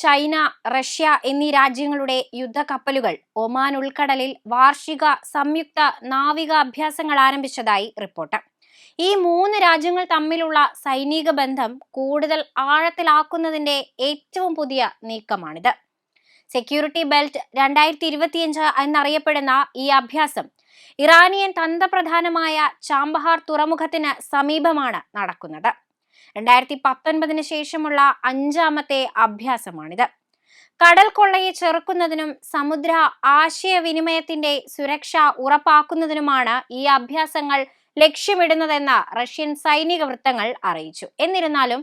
China Russia എന്നീ രാജ്യങ്ങളുടെ യുദ്ധക്കപ്പലുകൾ Oman ഉൾക്കടലിൽ വാർഷിക സംയുക്ത നാവിക അഭ്യാസങ്ങൾ ആരംഭിച്ചതായി റിപ്പോർട്ട്. ഈ മൂന്ന് രാജ്യങ്ങൾ തമ്മിലുള്ള സൈനിക ബന്ധം കൂടുതൽ ആഴത്തിലാക്കുന്നതിന്റെ ഏറ്റവും പുതിയ നീക്കമാണിത്. സെക്യൂരിറ്റി ബെൽറ്റ് രണ്ടായിരത്തി ഇരുപത്തിയഞ്ച് എന്നറിയപ്പെടുന്ന ഈ അഭ്യാസം ഇറാനിയൻ തന്ത്രപ്രധാനമായ ചാമ്പഹാർ തുറമുഖത്തിന് സമീപമാണ് നടക്കുന്നത്. രണ്ടായിരത്തി പത്തൊൻപതിന് ശേഷമുള്ള അഞ്ചാമത്തെ അഭ്യാസമാണിത്. കടൽ കൊള്ളയെ ചെറുക്കുന്നതിനും സമുദ്ര ആശയവിനിമയത്തിന്റെ സുരക്ഷ ഉറപ്പാക്കുന്നതിനുമാണ് ഈ അഭ്യാസങ്ങൾ ലക്ഷ്യമിടുന്നതെന്ന് റഷ്യൻ സൈനിക വൃത്തങ്ങൾ അറിയിച്ചു. എന്നിരുന്നാലും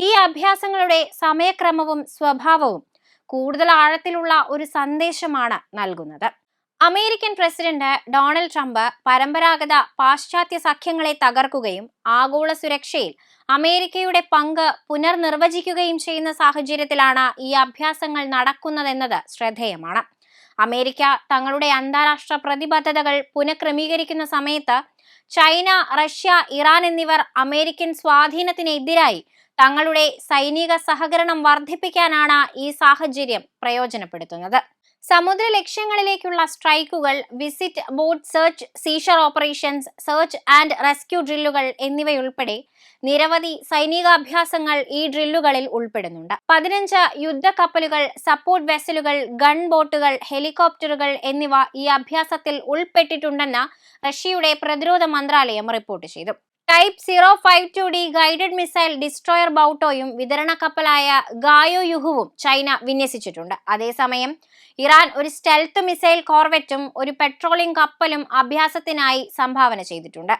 ഈ അഭ്യാസങ്ങളുടെ സമയക്രമവും സ്വഭാവവും കൂടുതൽ ആഴത്തിലുള്ള ഒരു സന്ദേശമാണ് നൽകുന്നത്. അമേരിക്കൻ പ്രസിഡന്റ് ഡൊണാൾഡ് ട്രംപ് പരമ്പരാഗത പാശ്ചാത്യ സഖ്യങ്ങളെ തകർക്കുകയും ആഗോള സുരക്ഷയിൽ അമേരിക്കയുടെ പങ്ക് പുനർനിർവചിക്കുകയും ചെയ്യുന്ന സാഹചര്യത്തിലാണ് ഈ അഭ്യാസങ്ങൾ നടക്കുന്നതെന്നത് ശ്രദ്ധേയമാണ്. അമേരിക്ക തങ്ങളുടെ അന്താരാഷ്ട്ര പ്രതിബദ്ധതകൾ പുനഃക്രമീകരിക്കുന്ന സമയത്ത് ചൈന റഷ്യ ഇറാൻ എന്നിവർ അമേരിക്കൻ സ്വാധീനത്തിനെതിരായി തങ്ങളുടെ സൈനിക സഹകരണം വർദ്ധിപ്പിക്കാനാണ് ഈ സാഹചര്യം പ്രയോജനപ്പെടുത്തുന്നത്. സമുദ്ര ലക്ഷ്യങ്ങളിലേക്കുള്ള സ്ട്രൈക്കുകൾ visit board search seizure operations search and rescue ഡ്രില്ലുകൾ എന്നിവയുൾപ്പെടെ നിരവധി സൈനികാഭ്യാസങ്ങൾ ഈ ഡ്രില്ലുകളിൽ ഉൾപ്പെടുന്നുണ്ട്. പതിനഞ്ച് യുദ്ധക്കപ്പലുകൾ സപ്പോർട്ട് വെസലുകൾ ഗൺ ബോട്ടുകൾ ഹെലികോപ്റ്ററുകൾ എന്നിവ ഈ അഭ്യാസത്തിൽ ഉൾപ്പെട്ടിട്ടുണ്ടെന്ന് റഷ്യയുടെ പ്രതിരോധ മന്ത്രാലയം റിപ്പോർട്ട് ചെയ്തു. Type zero five two D guided missile destroyer ബൗട്ടോയും വിതരണ കപ്പലായ ഗായോ യുഹുവും ചൈന വിന്യസിച്ചിട്ടുണ്ട്. അതേസമയം ഇറാൻ ഒരു സ്റ്റെൽത്ത് മിസൈൽ കോർവെറ്റും ഒരു പെട്രോളിംഗ് കപ്പലും അഭ്യാസത്തിനായി സംഭാവന ചെയ്തിട്ടുണ്ട്.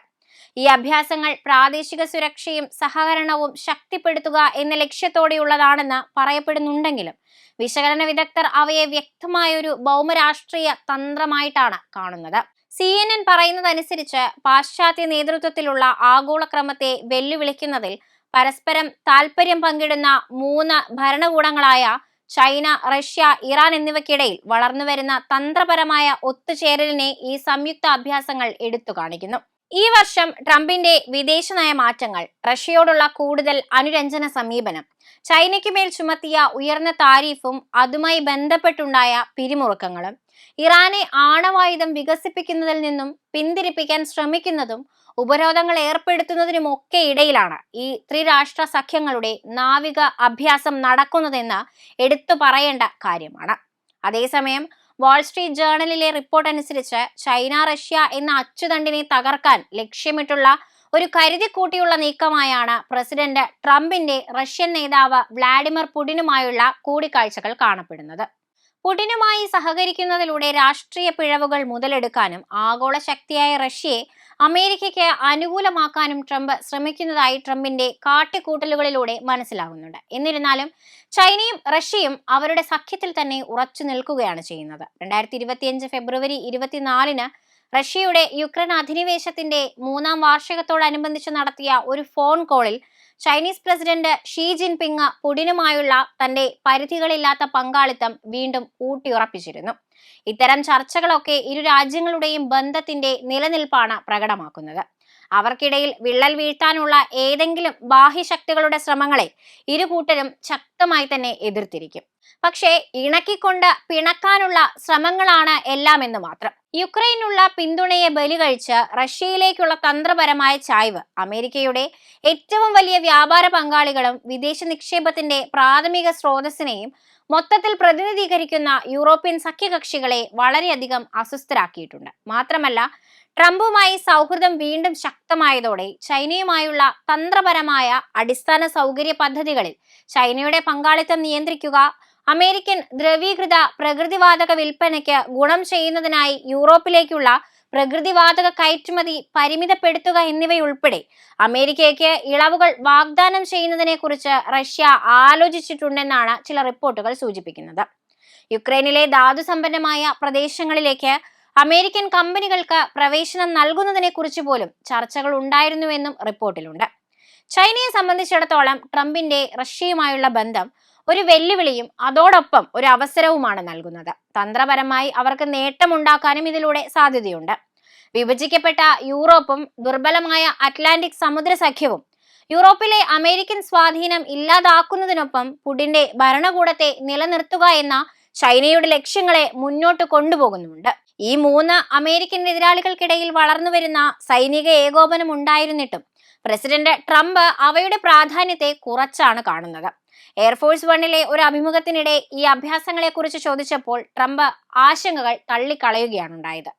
ഈ അഭ്യാസങ്ങൾ പ്രാദേശിക സുരക്ഷയും സഹകരണവും ശക്തിപ്പെടുത്തുക എന്ന ലക്ഷ്യത്തോടെയുള്ളതാണെന്ന് പറയപ്പെടുന്നുണ്ടെങ്കിലും വിശകലന വിദഗ്ധർ അവയെ വ്യക്തമായൊരു ഭൗമരാഷ്ട്രീയ തന്ത്രമായിട്ടാണ് കാണുന്നത്. സി എൻ എൻ പറയുന്നതനുസരിച്ച് പാശ്ചാത്യ നേതൃത്വത്തിലുള്ള ആഗോളക്രമത്തെ വെല്ലുവിളിക്കുന്നതിൽ പരസ്പരം താൽപര്യം പങ്കിടുന്ന മൂന്ന് ഭരണകൂടങ്ങളായ ചൈന റഷ്യ ഇറാൻ എന്നിവയ്ക്കിടയിൽ വളർന്നുവരുന്ന തന്ത്രപരമായ ഒത്തുചേരലിനെ ഈ സംയുക്ത അഭ്യാസങ്ങൾ എടുത്തു കാണിക്കുന്നു. ഈ വർഷം ട്രംപിന്റെ വിദേശനയ മാറ്റങ്ങൾ റഷ്യയോടുള്ള കൂടുതൽ അനുരഞ്ജന സമീപനം ചൈനയ്ക്ക് മേൽ ചുമത്തിയ ഉയർന്ന താരീഫും അതുമായി ബന്ധപ്പെട്ടുണ്ടായ പിരിമുറുക്കങ്ങളും ഇറാനെ ആണവായുധം വികസിപ്പിക്കുന്നതിൽ നിന്നും പിന്തിരിപ്പിക്കാൻ ശ്രമിക്കുന്നതും ഉപരോധങ്ങൾ ഏർപ്പെടുത്തുന്നതിനുമൊക്കെ ഇടയിലാണ് ഈ ത്രിരാഷ്ട്ര സഖ്യങ്ങളുടെ നാവിക അഭ്യാസം നടക്കുന്നതെന്ന് എടുത്തു പറയേണ്ട കാര്യമാണ്. അതേസമയം വാൾസ്ട്രീറ്റ് ജേർണലിലെ റിപ്പോർട്ട് അനുസരിച്ച് ചൈന റഷ്യ എന്ന അച്ചുതണ്ടിനെ തകർക്കാൻ ലക്ഷ്യമിട്ടുള്ള ഒരു കരുതിക്കൂട്ടിയുള്ള നീക്കമായാണ് പ്രസിഡന്റ് ട്രംപിന്റെ റഷ്യൻ നേതാവ് വ്ളാഡിമിർ പുടിനുമായുള്ള കൂടിക്കാഴ്ചകൾ കാണപ്പെടുന്നത്. പുടിനുമായി സഹകരിക്കുന്നതിലൂടെ രാഷ്ട്രീയ പിഴവുകൾ മുതലെടുക്കാനും ആഗോള ശക്തിയായ റഷ്യയെ അമേരിക്കയ്ക്ക് അനുകൂലമാക്കാനും ട്രംപ് ശ്രമിക്കുന്നതായി ട്രംപിന്റെ കാട്ടിക്കൂട്ടലുകളിലൂടെ മനസ്സിലാകുന്നുണ്ട്. എന്നിരുന്നാലും ചൈനയും റഷ്യയും അവരുടെ സഖ്യത്തിൽ തന്നെ ഉറച്ചു നിൽക്കുകയാണ് ചെയ്യുന്നത്. രണ്ടായിരത്തി ഇരുപത്തിയഞ്ച് ഫെബ്രുവരി ഇരുപത്തിനാലിന് റഷ്യയുടെ യുക്രൈൻ അധിനിവേശത്തിന്റെ മൂന്നാം വാർഷികത്തോടനുബന്ധിച്ച് നടത്തിയ ഒരു ഫോൺ കോളിൽ ചൈനീസ് പ്രസിഡന്റ് ഷീ ജിൻപിങ് പുടിനുമായുള്ള തന്റെ പരിധികളില്ലാത്ത പങ്കാളിത്തം വീണ്ടും ഊട്ടിയുറപ്പിച്ചിരുന്നു. ഇത്തരം ചർച്ചകളൊക്കെ ഇരു രാജ്യങ്ങളുടെയും ബന്ധത്തിന്റെ നിലനിൽപ്പാണ് പ്രകടമാക്കുന്നത്. അവർക്കിടയിൽ വിള്ളൽ വീഴ്ത്താനുള്ള ഏതെങ്കിലും ബാഹ്യശക്തികളുടെ ശ്രമങ്ങളെ ഇരു കൂട്ടരും ശക്തമായി തന്നെ എതിർത്തിരിക്കും. പക്ഷേ ഇണക്കിക്കൊണ്ട് പിണക്കാനുള്ള ശ്രമങ്ങളാണ് എല്ലാമെന്ന് മാത്രം. യുക്രൈനുള്ള പിന്തുണയെ ബലി ബലികഴിച്ച് റഷ്യയിലേക്കുള്ള തന്ത്രപരമായ ചായ്വ്. അമേരിക്കയുടെ ഏറ്റവും വലിയ വ്യാപാര പങ്കാളികളും വിദേശ നിക്ഷേപത്തിന്റെ പ്രാഥമിക സ്രോതസ്സിനെയും മൊത്തത്തിൽ പ്രതിനിധീകരിക്കുന്ന യൂറോപ്യൻ സഖ്യകക്ഷികളെ വളരെയധികം അസ്വസ്ഥരാക്കിയിട്ടുണ്ട്. മാത്രമല്ല ട്രംപുമായി സൗഹൃദം വീണ്ടും ശക്തമായതോടെ ചൈനയുമായുള്ള തന്ത്രപരമായ അടിസ്ഥാന സൗകര്യ പദ്ധതികളിൽ ചൈനയുടെ പങ്കാളിത്തം നിയന്ത്രിക്കുക അമേരിക്കൻ ദ്രവീകൃത പ്രകൃതിവാതക വിൽപ്പനയ്ക്ക് ഗുണം ചെയ്യുന്നതിനായി യൂറോപ്പിലേക്കുള്ള പ്രകൃതിവാതക കയറ്റുമതി പരിമിതപ്പെടുത്തുക എന്നിവയുൾപ്പെടെ അമേരിക്കയ്ക്ക് ഇളവുകൾ വാഗ്ദാനം ചെയ്യുന്നതിനെക്കുറിച്ച് റഷ്യ ആലോചിച്ചിട്ടുണ്ടെന്നാണ് ചില റിപ്പോർട്ടുകൾ സൂചിപ്പിക്കുന്നത്. യുക്രൈനിലെ ധാതുസമ്പന്നമായ പ്രദേശങ്ങളിലേക്ക് അമേരിക്കൻ കമ്പനികൾക്ക് പ്രവേശനം നൽകുന്നതിനെക്കുറിച്ച് പോലും ചർച്ചകൾ ഉണ്ടായിരുന്നുവെന്നും റിപ്പോർട്ടിലുണ്ട്. ചൈനയെ സംബന്ധിച്ചിടത്തോളം ട്രംപിന്റെ റഷ്യയുമായുള്ള ബന്ധം ഒരു വെല്ലുവിളിയും അതോടൊപ്പം ഒരു അവസരവുമാണ് നൽകുന്നത്. തന്ത്രപരമായി അവർക്ക് നേട്ടമുണ്ടാക്കാനും ഇതിലൂടെ സാധ്യതയുണ്ട്. വിഭജിക്കപ്പെട്ട യൂറോപ്പും ദുർബലമായ അറ്റ്ലാന്റിക് സമുദ്ര സഖ്യവും യൂറോപ്പിലെ അമേരിക്കൻ സ്വാധീനം ഇല്ലാതാക്കുന്നതിനൊപ്പം പുടിന്റെ ഭരണകൂടത്തെ നിലനിർത്തുക എന്ന ചൈനയുടെ ലക്ഷ്യങ്ങളെ മുന്നോട്ട് കൊണ്ടുപോകുന്നുണ്ട് ഈ മൂന്ന് അമേരിക്കൻ എതിരാളികൾക്കിടയിൽ വളർന്നുവരുന്ന സൈനിക ഏകോപനം ഉണ്ടായിരുന്നിട്ടും പ്രസിഡന്റ് ട്രംപ് അവയുടെ പ്രാധാന്യത്തെ കുറച്ചാണ് കാണുന്നത്. എയർഫോഴ്സ് വണ്ണിലെ ഒരു അഭിമുഖത്തിനിടെ ഈ അഭ്യാസങ്ങളെക്കുറിച്ച് ചോദിച്ചപ്പോൾ ട്രംപ് ആശങ്കകൾ തള്ളിക്കളയുകയാണ് ഉണ്ടായത്.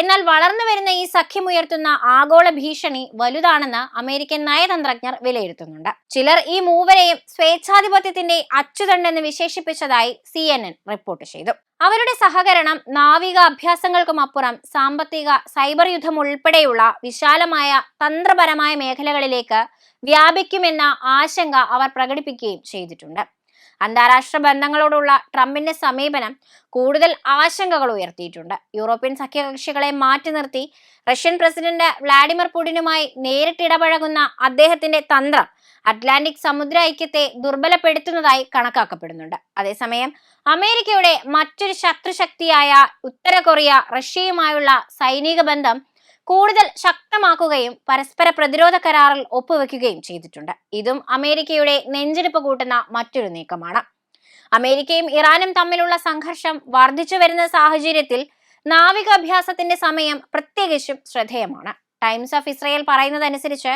എന്നാൽ വളർന്നു വരുന്ന ഈ സഖ്യമുയർത്തുന്ന ആഗോള ഭീഷണി വലുതാണെന്ന് അമേരിക്കൻ നയതന്ത്രജ്ഞർ വിലയിരുത്തുന്നുണ്ട്. ചിലർ ഈ മൂവരെയും സ്വേച്ഛാധിപത്യത്തിന്റെ അച്ചുതണ്ടെന്ന് വിശേഷിപ്പിച്ചതായി സി റിപ്പോർട്ട് ചെയ്തു. അവരുടെ സഹകരണം നാവിക അഭ്യാസങ്ങൾക്കുമപ്പുറം സാമ്പത്തിക സൈബർ യുദ്ധം ഉൾപ്പെടെയുള്ള വിശാലമായ തന്ത്രപരമായ മേഖലകളിലേക്ക് വ്യാപിക്കുമെന്ന ആശങ്ക അവർ പ്രകടിപ്പിക്കുകയും ചെയ്തിട്ടുണ്ട്. അന്താരാഷ്ട്ര ബന്ധങ്ങളോടുള്ള ട്രംപിന്റെ സമീപനം കൂടുതൽ ആശങ്കകൾ ഉയർത്തിയിട്ടുണ്ട്. യൂറോപ്യൻ സഖ്യകക്ഷികളെ മാറ്റി നിർത്തി റഷ്യൻ പ്രസിഡന്റ് വ്ളാഡിമിർ പുടിനുമായി നേരിട്ടിടപഴകുന്ന അദ്ദേഹത്തിന്റെ തന്ത്രം അറ്റ്ലാന്റിക് സമുദ്ര ഐക്യത്തെ ദുർബലപ്പെടുത്തുന്നതായി കണക്കാക്കപ്പെടുന്നുണ്ട്. അതേസമയം അമേരിക്കയുടെ മറ്റൊരു ശത്രുശക്തിയായ ഉത്തര കൊറിയ റഷ്യയുമായുള്ള സൈനിക ബന്ധം കൂടുതൽ ശക്തമാക്കുകയും പരസ്പര പ്രതിരോധ കരാറിൽ ഒപ്പുവെക്കുകയും ചെയ്തിട്ടുണ്ട്. ഇതും അമേരിക്കയുടെ നെഞ്ചെടുപ്പ് കൂട്ടുന്ന മറ്റൊരു നീക്കമാണ്. അമേരിക്കയും ഇറാനും തമ്മിലുള്ള സംഘർഷം വർദ്ധിച്ചു വരുന്ന സാഹചര്യത്തിൽ നാവികാഭ്യാസത്തിന്റെ സമയം പ്രത്യേകിച്ചും ശ്രദ്ധേയമാണ്. ടൈംസ് ഓഫ് ഇസ്രയേൽ പറയുന്നതനുസരിച്ച്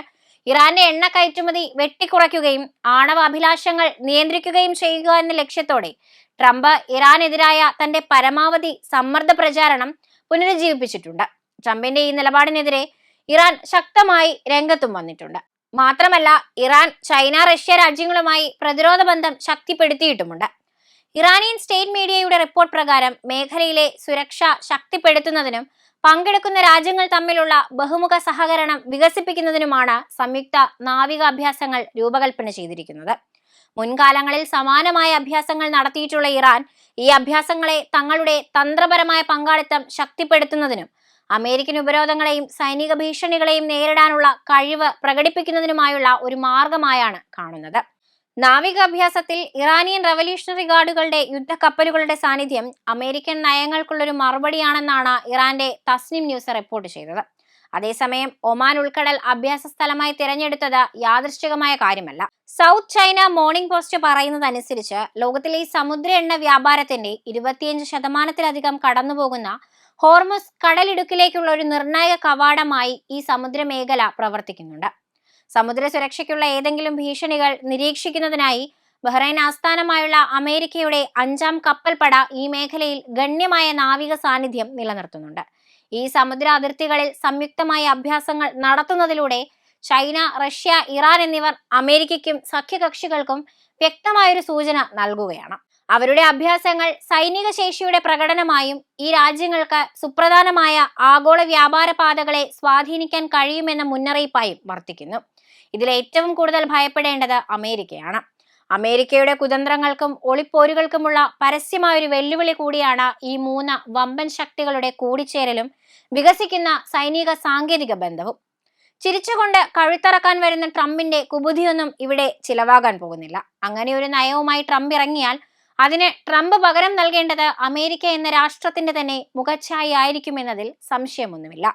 ഇറാന്റെ എണ്ണ കയറ്റുമതി വെട്ടിക്കുറയ്ക്കുകയും ആണവ അഭിലാഷങ്ങൾ നിയന്ത്രിക്കുകയും ചെയ്യുക എന്ന ലക്ഷ്യത്തോടെ ട്രംപ് ഇറാനെതിരായ തന്റെ പരമാവധി സമ്മർദ്ദ പ്രചാരണം പുനരുജ്ജീവിപ്പിച്ചിട്ടുണ്ട്. ട്രംപിന്റെ ഈ നിലപാടിനെതിരെ ഇറാൻ ശക്തമായി രംഗത്തും വന്നിട്ടുണ്ട്. മാത്രമല്ല ഇറാൻ ചൈന റഷ്യ രാജ്യങ്ങളുമായി പ്രതിരോധ ബന്ധം ശക്തിപ്പെടുത്തിയിട്ടുമുണ്ട്. ഇറാനിയൻ സ്റ്റേറ്റ് മീഡിയയുടെ റിപ്പോർട്ട് പ്രകാരം മേഖലയിലെ സുരക്ഷ ശക്തിപ്പെടുത്തുന്നതിനും പങ്കെടുക്കുന്ന രാജ്യങ്ങൾ തമ്മിലുള്ള ബഹുമുഖ സഹകരണം വികസിപ്പിക്കുന്നതിനുമാണ് സംയുക്ത നാവികാഭ്യാസങ്ങൾ രൂപകൽപ്പന ചെയ്തിരിക്കുന്നത്. മുൻകാലങ്ങളിൽ സമാനമായ അഭ്യാസങ്ങൾ നടത്തിയിട്ടുള്ള ഇറാൻ ഈ അഭ്യാസങ്ങളെ തങ്ങളുടെ തന്ത്രപരമായ പങ്കാളിത്തം ശക്തിപ്പെടുത്തുന്നതിനും അമേരിക്കൻ ഉപരോധങ്ങളെയും സൈനിക ഭീഷണികളെയും നേരിടാനുള്ള കഴിവ് പ്രകടിപ്പിക്കുന്നതിനുമായുള്ള ഒരു മാർഗമായാണ് കാണുന്നത്. നാവികാഭ്യാസത്തിൽ ഇറാനിയൻ റവല്യൂഷണറി ഗാർഡുകളുടെ യുദ്ധക്കപ്പലുകളുടെ സാന്നിധ്യം അമേരിക്കൻ നയങ്ങൾക്കുള്ളൊരു മറുപടിയാണെന്നാണ് ഇറാന്റെ തസ്നിം ന്യൂസ് റിപ്പോർട്ട് ചെയ്തത്. അതേസമയം ഒമാൻ ഉൾക്കടൽ അഭ്യാസ സ്ഥലമായി തിരഞ്ഞെടുത്തത് യാദൃശ്ചികമായ കാര്യമല്ല. സൗത്ത് ചൈന മോർണിംഗ് പോസ്റ്റ് പറയുന്നതനുസരിച്ച് ലോകത്തിലെ ഈ സമുദ്ര എണ്ണ വ്യാപാരത്തിന്റെ ഇരുപത്തിയഞ്ച് ശതമാനത്തിലധികം കടന്നുപോകുന്ന ഹോർമുസ് കടലിടുക്കിലേക്കുള്ള ഒരു നിർണായക കവാടമായി ഈ സമുദ്രമേഖല പ്രവർത്തിക്കുന്നുണ്ട്. സമുദ്ര സുരക്ഷയ്ക്കുള്ള ഏതെങ്കിലും ഭീഷണികൾ നിരീക്ഷിക്കുന്നതിനായി ബഹ്റൈൻ ആസ്ഥാനമായുള്ള അമേരിക്കയുടെ അഞ്ചാം കപ്പൽപ്പട ഈ മേഖലയിൽ ഗണ്യമായ നാവിക സാന്നിധ്യം നിലനിർത്തുന്നുണ്ട്. ഈ സമുദ്ര അതിർത്തികളിൽ സംയുക്തമായ അഭ്യാസങ്ങൾ നടത്തുന്നതിലൂടെ ചൈന റഷ്യ ഇറാൻ എന്നിവർ അമേരിക്കയ്ക്കും സഖ്യകക്ഷികൾക്കും വ്യക്തമായൊരു സൂചന നൽകുകയാണ്. അവരുടെ അഭ്യാസങ്ങൾ സൈനിക ശേഷിയുടെ പ്രകടനമായും ഈ രാജ്യങ്ങൾക്ക് സുപ്രധാനമായ ആഗോള വ്യാപാര പാതകളെ സ്വാധീനിക്കാൻ കഴിയുമെന്ന മുന്നറിയിപ്പായും വർത്തിക്കുന്നു. ഇതിൽ ഏറ്റവും കൂടുതൽ ഭയപ്പെടേണ്ടത് അമേരിക്കയാണ്. അമേരിക്കയുടെ കുതന്ത്രങ്ങൾക്കും ഒളിപ്പോരുകൾക്കുമുള്ള പരസ്യമായ ഒരു വെല്ലുവിളി കൂടിയാണ് ഈ മൂന്ന് വമ്പൻ ശക്തികളുടെ കൂടിച്ചേരലും വികസിക്കുന്ന സൈനിക സാങ്കേതിക ബന്ധവും. ചിരിച്ചുകൊണ്ട് കഴുത്തറക്കാൻ വരുന്ന ട്രംപിന്റെ കുബുദ്ധിയൊന്നും ഇവിടെ ചിലവാകാൻ പോകുന്നില്ല. അങ്ങനെ ഒരു നയവുമായി ട്രംപ് ഇറങ്ങിയാൽ അതിന് ട്രംപ് പകരം നൽകേണ്ടത് അമേരിക്ക എന്ന രാഷ്ട്രത്തിന്റെ തന്നെ മുഖച്ഛായ ആയിരിക്കുമെന്നതിൽ സംശയമൊന്നുമില്ല.